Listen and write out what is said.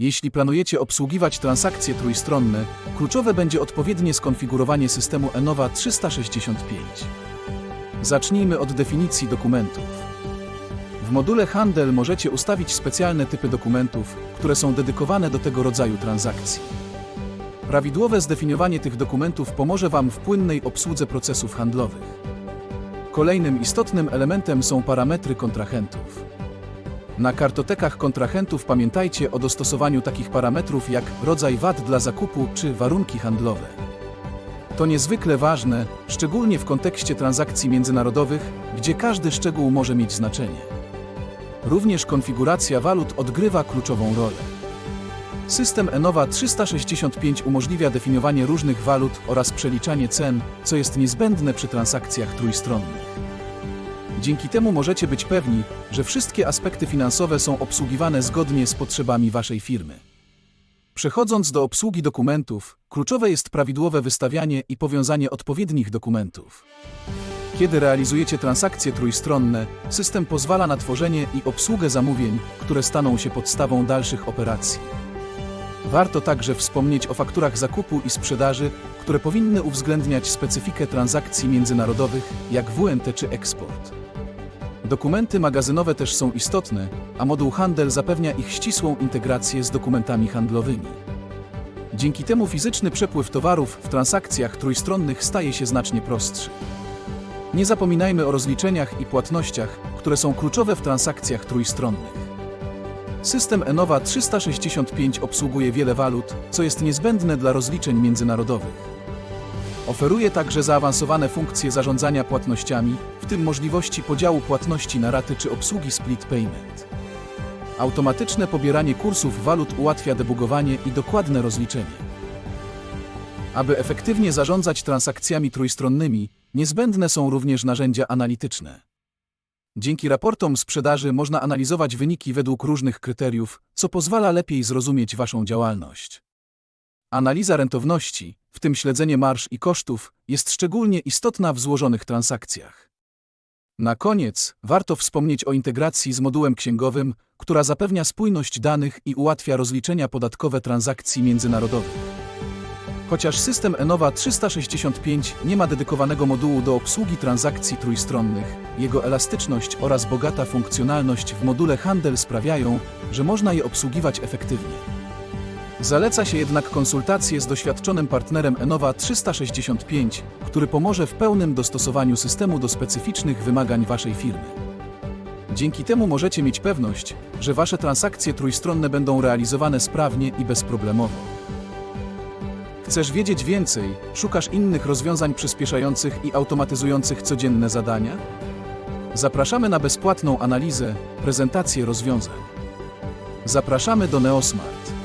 Jeśli planujecie obsługiwać transakcje trójstronne, kluczowe będzie odpowiednie skonfigurowanie systemu Enova 365. Zacznijmy od definicji dokumentów. W module Handel możecie ustawić specjalne typy dokumentów, które są dedykowane do tego rodzaju transakcji. Prawidłowe zdefiniowanie tych dokumentów pomoże Wam w płynnej obsłudze procesów handlowych. Kolejnym istotnym elementem są parametry kontrahentów. Na kartotekach kontrahentów pamiętajcie o dostosowaniu takich parametrów jak rodzaj VAT dla zakupu czy warunki handlowe. To niezwykle ważne, szczególnie w kontekście transakcji międzynarodowych, gdzie każdy szczegół może mieć znaczenie. Również konfiguracja walut odgrywa kluczową rolę. System Enova 365 umożliwia definiowanie różnych walut oraz przeliczanie cen, co jest niezbędne przy transakcjach trójstronnych. Dzięki temu możecie być pewni, że wszystkie aspekty finansowe są obsługiwane zgodnie z potrzebami Waszej firmy. Przechodząc do obsługi dokumentów, kluczowe jest prawidłowe wystawianie i powiązanie odpowiednich dokumentów. Kiedy realizujecie transakcje trójstronne, system pozwala na tworzenie i obsługę zamówień, które staną się podstawą dalszych operacji. Warto także wspomnieć o fakturach zakupu i sprzedaży, które powinny uwzględniać specyfikę transakcji międzynarodowych, jak WNT czy eksport. Dokumenty magazynowe też są istotne, a moduł handel zapewnia ich ścisłą integrację z dokumentami handlowymi. Dzięki temu fizyczny przepływ towarów w transakcjach trójstronnych staje się znacznie prostszy. Nie zapominajmy o rozliczeniach i płatnościach, które są kluczowe w transakcjach trójstronnych. System Enova 365 obsługuje wiele walut, co jest niezbędne dla rozliczeń międzynarodowych. Oferuje także zaawansowane funkcje zarządzania płatnościami, w tym możliwości podziału płatności na raty czy obsługi split payment. Automatyczne pobieranie kursów walut ułatwia debugowanie i dokładne rozliczenie. Aby efektywnie zarządzać transakcjami trójstronnymi, niezbędne są również narzędzia analityczne. Dzięki raportom sprzedaży można analizować wyniki według różnych kryteriów, co pozwala lepiej zrozumieć Waszą działalność. Analiza rentowności, w tym śledzenie marż i kosztów, jest szczególnie istotna w złożonych transakcjach. Na koniec warto wspomnieć o integracji z modułem księgowym, która zapewnia spójność danych i ułatwia rozliczenia podatkowe transakcji międzynarodowych. Chociaż system Enova 365 nie ma dedykowanego modułu do obsługi transakcji trójstronnych, jego elastyczność oraz bogata funkcjonalność w module handel sprawiają, że można je obsługiwać efektywnie. Zaleca się jednak konsultacje z doświadczonym partnerem Enova 365, który pomoże w pełnym dostosowaniu systemu do specyficznych wymagań Waszej firmy. Dzięki temu możecie mieć pewność, że Wasze transakcje trójstronne będą realizowane sprawnie i bezproblemowo. Chcesz wiedzieć więcej? Szukasz innych rozwiązań przyspieszających i automatyzujących codzienne zadania? Zapraszamy na bezpłatną analizę, prezentację rozwiązań. Zapraszamy do Neosmart.